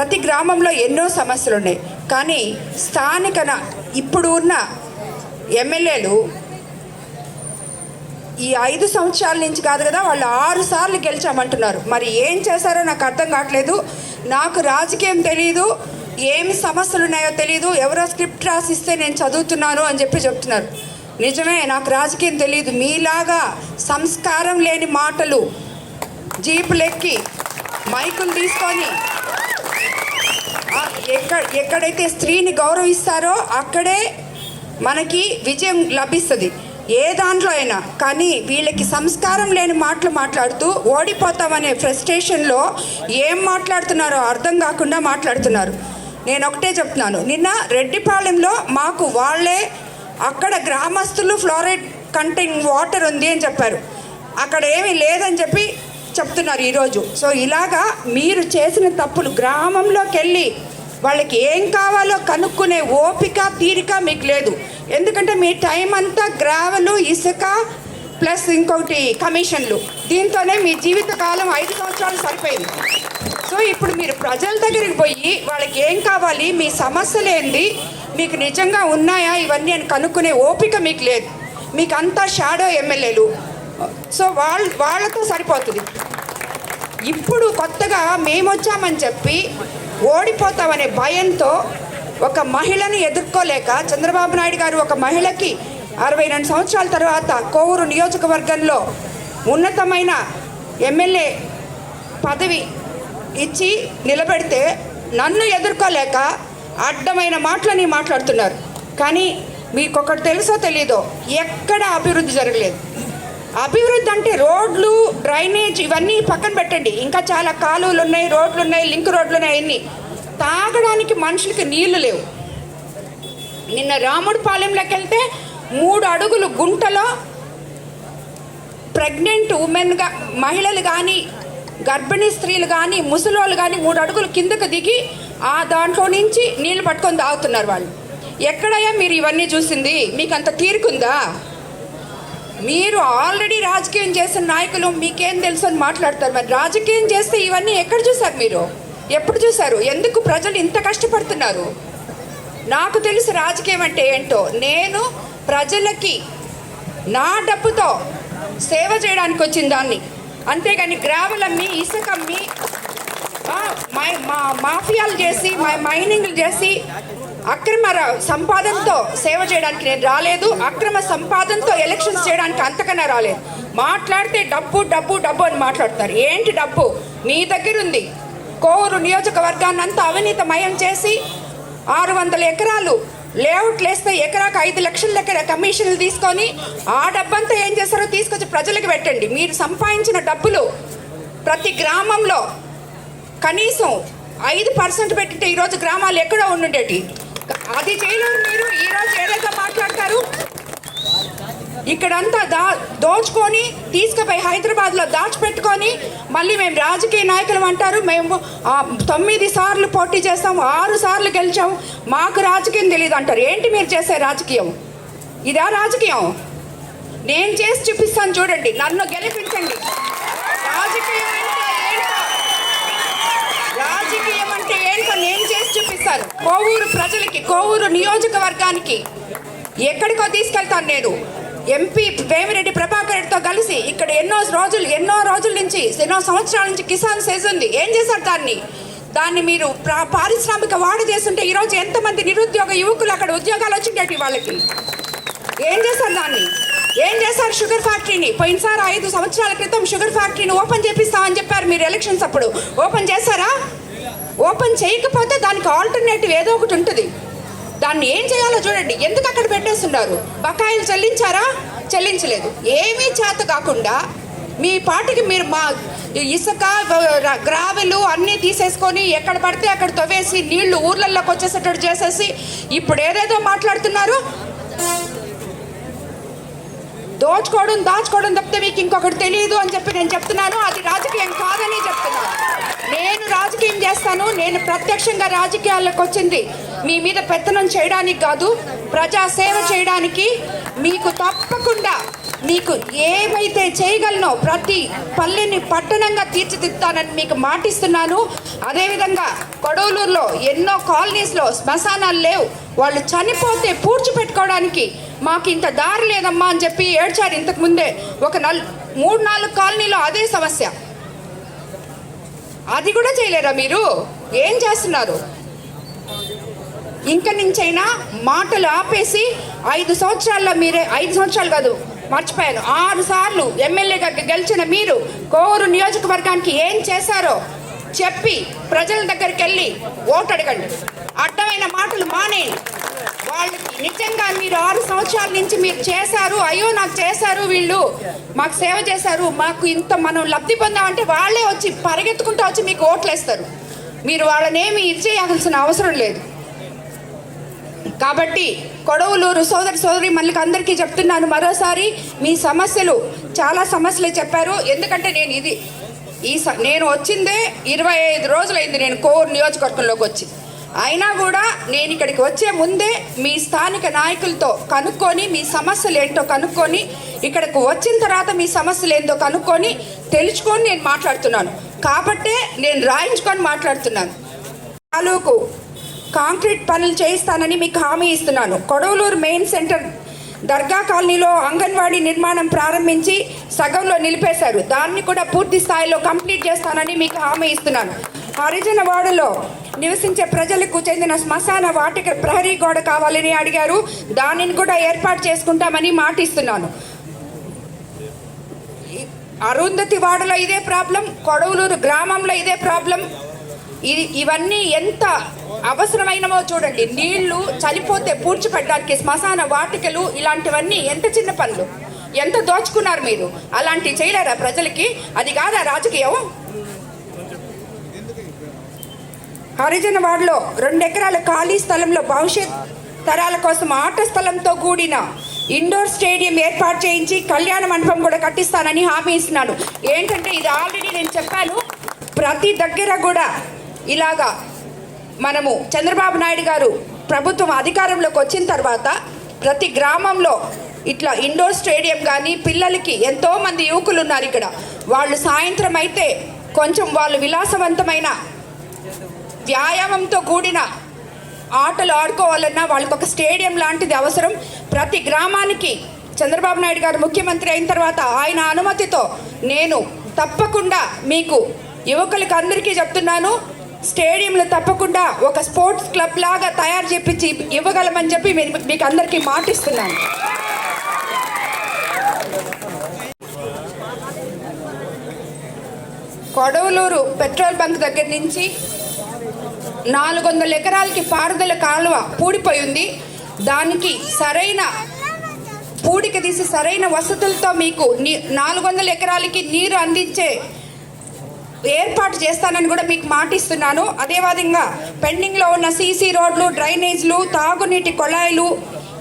ప్రతి గ్రామంలో ఎన్నో సమస్యలు ఉన్నాయి కానీ స్థానిక ఇప్పుడు ఉన్న ఎమ్మెల్యేలు ఈ ఐదు సంవత్సరాల నుంచి కాదు కదా వాళ్ళు ఆరు సార్లు గెలిచామంటున్నారు. మరి ఏం చేశారో నాకు అర్థం కావట్లేదు. నాకు రాజకీయం తెలియదు ఏమి సమస్యలు ఉన్నాయో తెలియదు ఎవరో స్క్రిప్ట్ రాసిస్తే నేను చదువుతున్నాను అని చెప్పి చెప్తున్నారు. నిజమే నాకు రాజకీయం తెలియదు మీలాగా సంస్కారం లేని మాటలు జీపులెక్కి మైకులు తీసుకొని ఎక్కడ ఎక్కడైతే స్త్రీని గౌరవిస్తారో అక్కడే మనకి విజయం లభిస్తుంది. ఏ దాంట్లో అయినా. కానీ వీళ్ళకి సంస్కారం లేని మాటలు మాట్లాడుతూ ఓడిపోతామనే ఫ్రస్ట్రేషన్లో ఏం మాట్లాడుతున్నారో అర్థం కాకుండా మాట్లాడుతున్నారు. నేను ఒకటే చెప్తున్నాను. నిన్న రెడ్డిపాళెంలో మాకు వాళ్ళే అక్కడ గ్రామస్తులు ఫ్లోరైడ్ కంటైన్ వాటర్ ఉంది అని చెప్పారు. అక్కడ ఏమీ లేదని చెప్పి చెప్తున్నారు ఈరోజు. సో ఇలాగా మీరు చేసిన తప్పులు గ్రామంలోకి వెళ్ళి వాళ్ళకి ఏం కావాలో కనుక్కునే ఓపిక తీరిక మీకు లేదు. ఎందుకంటే మీ టైం అంతా గ్రావెలు ఇసుక ప్లస్ ఇంకొకటి కమిషన్లు. దీంతోనే మీ జీవితకాలం ఐదు సంవత్సరాలు సరిపోయింది. సో ఇప్పుడు మీరు ప్రజల దగ్గరికి పోయి వాళ్ళకి ఏం కావాలి మీ సమస్యలు ఏంది మీకు నిజంగా ఉన్నాయా ఇవన్నీ అని కనుక్కునే ఓపిక మీకు లేదు. మీకు అంతా షాడో ఎమ్మెల్యేలు. సో వాళ్ళ వాళ్ళతో సరిపోతుంది. ఇప్పుడు కొత్తగా మేము వచ్చామని చెప్పి ఓడిపోతామనే భయంతో ఒక మహిళను ఎదుర్కోలేక చంద్రబాబు నాయుడు గారు ఒక మహిళకి అరవై రెండు సంవత్సరాల తర్వాత కోవూరు నియోజకవర్గంలో ఉన్నతమైన ఎమ్మెల్యే పదవి ఇచ్చి నిలబెడితే నన్ను ఎదుర్కోలేక అడ్డమైన మాటలని మాట్లాడుతున్నారు. కానీ మీకు ఒకటి తెలుసో తెలీదో ఎక్కడ అభివృద్ధి జరగలేదు. అభివృద్ధి అంటే రోడ్లు డ్రైనేజ్ ఇవన్నీ పక్కన పెట్టండి. ఇంకా చాలా కాలువలు ఉన్నాయి రోడ్లు ఉన్నాయి లింక్ రోడ్లు ఉన్నాయి అన్ని తాగడానికి మనుషులకి నీళ్ళు లేవు. నిన్న రాముడు పాలెంలోకి వెళ్తే మూడు అడుగులు గుంటలో ప్రెగ్నెంట్ ఉమెన్గా మహిళలు కానీ గర్భిణీ స్త్రీలు కానీ ముసలోళ్ళు కానీ మూడు అడుగులు కిందకు దిగి ఆ దాంట్లో నుంచి నీళ్ళు పట్టుకొని తాగుతున్నారు వాళ్ళు. ఎక్కడయ్యా మీరు ఇవన్నీ చూసింది? మీకు అంత తీరుకుందా? మీరు ఆల్రెడీ రాజకీయం చేసిన నాయకులు మీకేం తెలుసు అని మాట్లాడతారు. మరి రాజకీయం చేస్తే ఇవన్నీ ఎక్కడ చూసారు మీరు? ఎప్పుడు చూసారు ఎందుకు ప్రజలు ఇంత కష్టపడుతున్నారు? నాకు తెలుసు రాజకీయం అంటే ఏంటో. నేను ప్రజలకి నా డబ్బుతో సేవ చేయడానికి వచ్చిన దాన్ని. అంతేగాని గ్రావెల్ అమ్మి ఇసుక అమ్మి మై- మా మాఫియాలు చేసి మైనింగ్లు చేసి అక్రమ సంపాదనతో సేవ చేయడానికి నేను రాలేదు. అక్రమ సంపాదనతో ఎలక్షన్స్ చేయడానికి అంతకన్నా రాలేదు. మాట్లాడితే డబ్బు డబ్బు డబ్బు అని మాట్లాడతారు. ఏంటి డబ్బు? నీ దగ్గర ఉంది కోవూరు నియోజకవర్గాన్ని అంతా అవినీతమయం చేసి ఆరు వందల ఎకరాలు లేఅవుట్లు వేస్తే ఎకరాకు ఐదు లక్షల దగ్గర కమిషన్లు తీసుకొని ఆ డబ్బంతా ఏం చేస్తారో తీసుకొచ్చి ప్రజలకు పెట్టండి. మీరు సంపాదించిన డబ్బులు ప్రతి గ్రామంలో కనీసం ఐదు పర్సెంట్ పెట్టింటే ఈరోజు గ్రామాలు ఎక్కడో ఉండుండేటి? అది చేయలేరు మీరు. ఈరోజు ఏదైతే మాట్లాడతారు ఇక్కడంతా దా దోచుకొని తీసుకుపోయి హైదరాబాద్లో దాచిపెట్టుకొని మళ్ళీ మేము రాజకీయ నాయకులు అంటారు. మేము తొమ్మిది సార్లు పోటీ చేస్తాం ఆరు సార్లు గెలిచాం. మాకు రాజకీయం తెలియదు అంటారు. ఏంటి మీరు చేసే రాజకీయం? ఇదా రాజకీయం? నేను చేసి చూపిస్తాను చూడండి. నన్ను గెలిపించండి రాజకీయం అంటే ఏంటో నేను సార్ కోవూరు ప్రజలకి కోవూరు నియోజకవర్గానికి ఎక్కడికో తీసుకెళ్తాను నేను. ఎంపీ వేమిరెడ్డి ప్రభాకర్ రెడ్డితో కలిసి ఇక్కడ ఎన్నో రోజులు ఎన్నో రోజుల నుంచి ఎన్నో సంవత్సరాల నుంచి కిసాన్ సేజ్ ఉంది. ఏం చేశారు దాన్ని? దాన్ని మీరు పారిశ్రామిక వాడు చేస్తుంటే ఈరోజు ఎంతమంది నిరుద్యోగ యువకులు అక్కడ ఉద్యోగాలు వచ్చిండేటి వాళ్ళకి? ఏం చేశారు దాన్ని? ఏం చేశారు షుగర్ ఫ్యాక్టరీని? పోయినసారి ఐదు సంవత్సరాల క్రితం షుగర్ ఫ్యాక్టరీని ఓపెన్ చేపిస్తామని చెప్పారు మీరు ఎలక్షన్స్ అప్పుడు. ఓపెన్ చేశారా? ఓపెన్ చేయకపోతే దానికి ఆల్టర్నేటివ్ ఏదో ఒకటి ఉంటుంది. దాన్ని ఏం చేయాలో చూడండి. ఎందుకు అక్కడ పెట్టేస్తున్నారు? బకాయిలు చెల్లించారా? చెల్లించలేదు. ఏమీ చేత కాకుండా మీ పాటికి మీరు మా ఇసుక గ్రావెలు అన్నీ తీసేసుకొని ఎక్కడ పడితే అక్కడ తవ్వేసి నీళ్ళు ఊర్లలోకి వచ్చేసేటట్టు చేసేసి ఇప్పుడు ఏదేదో మాట్లాడుతున్నారు దోచుకోవడం దాచుకోవడం తప్పితే మీకు ఇంకొకటి తెలియదు అని చెప్పి నేను చెప్తున్నాను. అది రాజకీయం కాదని చెప్తున్నాను. నేను రాజకీయం చేస్తాను. నేను ప్రత్యక్షంగా రాజకీయాల్లోకి వచ్చింది. మీ మీద పెత్తనం చేయడానికి కాదు ప్రజా సేవ చేయడానికి. మీకు తప్పకుండా మీకు ఏమైతే చేయగలనో ప్రతి పల్లెని పట్టణంగా తీర్చిదిద్దానని మీకు మాటిస్తున్నాను. అదేవిధంగా కొడవలూరులో ఎన్నో కాలనీస్లో శ్మశానాలు లేవు. వాళ్ళు చనిపోతే పూడ్చిపెట్టుకోవడానికి మాకు ఇంత దారి లేదమ్మా అని చెప్పి ఏడ్చారు ఇంతకు ముందే. ఒక నల్ మూడు నాలుగు కాలనీలో అదే సమస్య. అది కూడా చేయలేరా మీరు? ఏం చేస్తున్నారు? ఇంక నుంచైనా మాటలు ఆపేసి ఐదు సంవత్సరాల్లో మీరే ఐదు సంవత్సరాలు కాదు మర్చిపోయాను. ఆరు సార్లు ఎమ్మెల్యేగా గెలిచిన మీరు కోరు నియోజకవర్గానికి ఏం చేశారో చెప్పి ప్రజల దగ్గరికి వెళ్ళి ఓటు అడగండి అడ్డమైన మాటలు మానేయండి. వాళ్ళకి నిజంగా మీరు ఆరు సంవత్సరాల నుంచి మీరు చేశారు అయ్యో నాకు చేశారు వీళ్ళు మాకు సేవ చేశారు మాకు ఇంత మనం లబ్ధి పొందామంటే వాళ్ళే వచ్చి పరిగెత్తుకుంటూ వచ్చి మీకు ఓట్లేస్తారు. మీరు వాళ్ళనేమి ఇచ్చేయాల్సిన అవసరం లేదు. కాబట్టి కొడవలూరు సోదరి సోదరి మనకి అందరికీ చెప్తున్నాను మరోసారి మీ సమస్యలు చాలా సమస్యలు చెప్పారు. ఎందుకంటే నేను ఇది ఈ స- నేను వచ్చిందే ఇరవై ఐదు రోజులైంది నేను కోవూరు నియోజకవర్గంలోకి వచ్చి. అయినా కూడా నేను ఇక్కడికి వచ్చే ముందే మీ స్థానిక నాయకులతో కనుక్కొని మీ సమస్యలు ఏంటో కనుక్కొని ఇక్కడికి వచ్చిన తర్వాత మీ సమస్యలు ఏంటో కనుక్కొని తెలుసుకొని నేను మాట్లాడుతున్నాను. కాబట్టే నేను రాయించుకొని మాట్లాడుతున్నాను. తాలూకు కాంక్రీట్ పనులు చేయిస్తానని మీకు హామీ ఇస్తున్నాను. కొడవలూరు మెయిన్ సెంటర్ దర్గా కాలనీలో అంగన్వాడీ నిర్మాణం ప్రారంభించి సగంలో నిలిపేశారు. దాన్ని కూడా పూర్తి స్థాయిలో కంప్లీట్ చేస్తానని మీకు హామీ ఇస్తున్నాను. హరిజన వాడలో నివసించే ప్రజలకు చెందిన శ్మశాన వాటిక ప్రహరీ గోడ కావాలని అడిగారు. దానిని కూడా ఏర్పాటు చేసుకుంటామని మాటిస్తున్నాను. అరుంధతి వాడలో ఇదే ప్రాబ్లం కొడవలూరు గ్రామంలో ఇదే ప్రాబ్లం. ఇది ఇవన్నీ ఎంత అవసరమైనవో చూడండి. నీళ్ళు చనిపోతే పూడ్చిపెట్టడానికి శ్మశాన వాటికలు ఇలాంటివన్నీ ఎంత చిన్న పనులు? ఎంత దోచుకున్నారు మీరు? అలాంటివి చేయలేరా ప్రజలకి? అది కాదా రాజకీయం? హరిజన వాడలో రెండు ఎకరాల ఖాళీ స్థలంలో భవిష్యత్ తరాల కోసం ఆట స్థలంతో కూడిన ఇండోర్ స్టేడియం ఏర్పాటు చేయించి కళ్యాణ మండపం కూడా కట్టిస్తానని హామీ ఇస్తున్నాను. ఏంటంటే ఇది ఆల్రెడీ నేను చెప్పాను. ప్రతి దగ్గర కూడా ఇలాగా మనము చంద్రబాబు నాయుడు గారు ప్రభుత్వం అధికారంలోకి వచ్చిన తర్వాత ప్రతి గ్రామంలో ఇట్లా ఇండోర్ స్టేడియం కానీ పిల్లలకి ఎంతోమంది యువకులు ఉన్నారు ఇక్కడ. వాళ్ళు సాయంత్రం అయితే కొంచెం వాళ్ళు విలాసవంతమైన వ్యాయామంతో కూడిన ఆటలు ఆడుకోవాలన్నా వాళ్ళకి ఒక స్టేడియం లాంటిది అవసరం. ప్రతి గ్రామానికి చంద్రబాబు నాయుడు గారు ముఖ్యమంత్రి అయిన తర్వాత ఆయన అనుమతితో నేను తప్పకుండా మీకు యువకులకు అందరికీ చెప్తున్నాను. స్టేడియంలు తప్పకుండా ఒక స్పోర్ట్స్ క్లబ్ లాగా తయారు చేపించి ఇవ్వగలమని చెప్పి మీకు అందరికీ మాటిస్తున్నాను. కొడవలూరు పెట్రోల్ బంక్ దగ్గర నుంచి నాలుగు వందల ఎకరాలకి పారుదల కాలువ పూడిపోయి ఉంది దానికి సరైన పూడిక తీసి సరైన వసతులతో మీకు నీ నాలుగు వందల ఎకరాలకి నీరు అందించే ఏర్పాటు చేస్తానని కూడా మీకు మాటిస్తున్నాను. అదేవిధంగా పెండింగ్లో ఉన్న సీసీ రోడ్లు డ్రైనేజ్లు తాగునీటి కొళాయిలు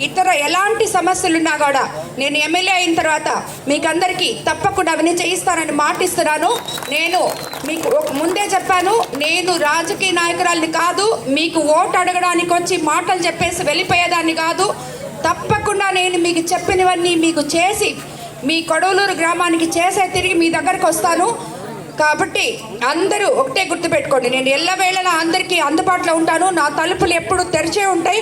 ఇతర ఎలాంటి సమస్యలున్నా కూడా నేను ఎమ్మెల్యే అయిన తర్వాత మీకు అందరికీ తప్పకుండా అవన్నీ చేయిస్తానని మాటిస్తున్నాను. నేను మీకు ముందే చెప్పాను నేను రాజకీయ నాయకురాలిని కాదు మీకు ఓటు అడగడానికి వచ్చి మాటలు చెప్పేసి వెళ్ళిపోయేదాన్ని కాదు. తప్పకుండా నేను మీకు చెప్పినవన్నీ మీకు చేసి మీ కొడవలూరు గ్రామానికి చేసే తిరిగి మీ దగ్గరకు వస్తాను. కాబట్టి అందరూ ఒకటే గుర్తుపెట్టుకోండి నేను ఎల్లవేళలా అందరికీ అందుబాటులో ఉంటాను. నా తలుపులు ఎప్పుడు తెరిచే ఉంటాయి.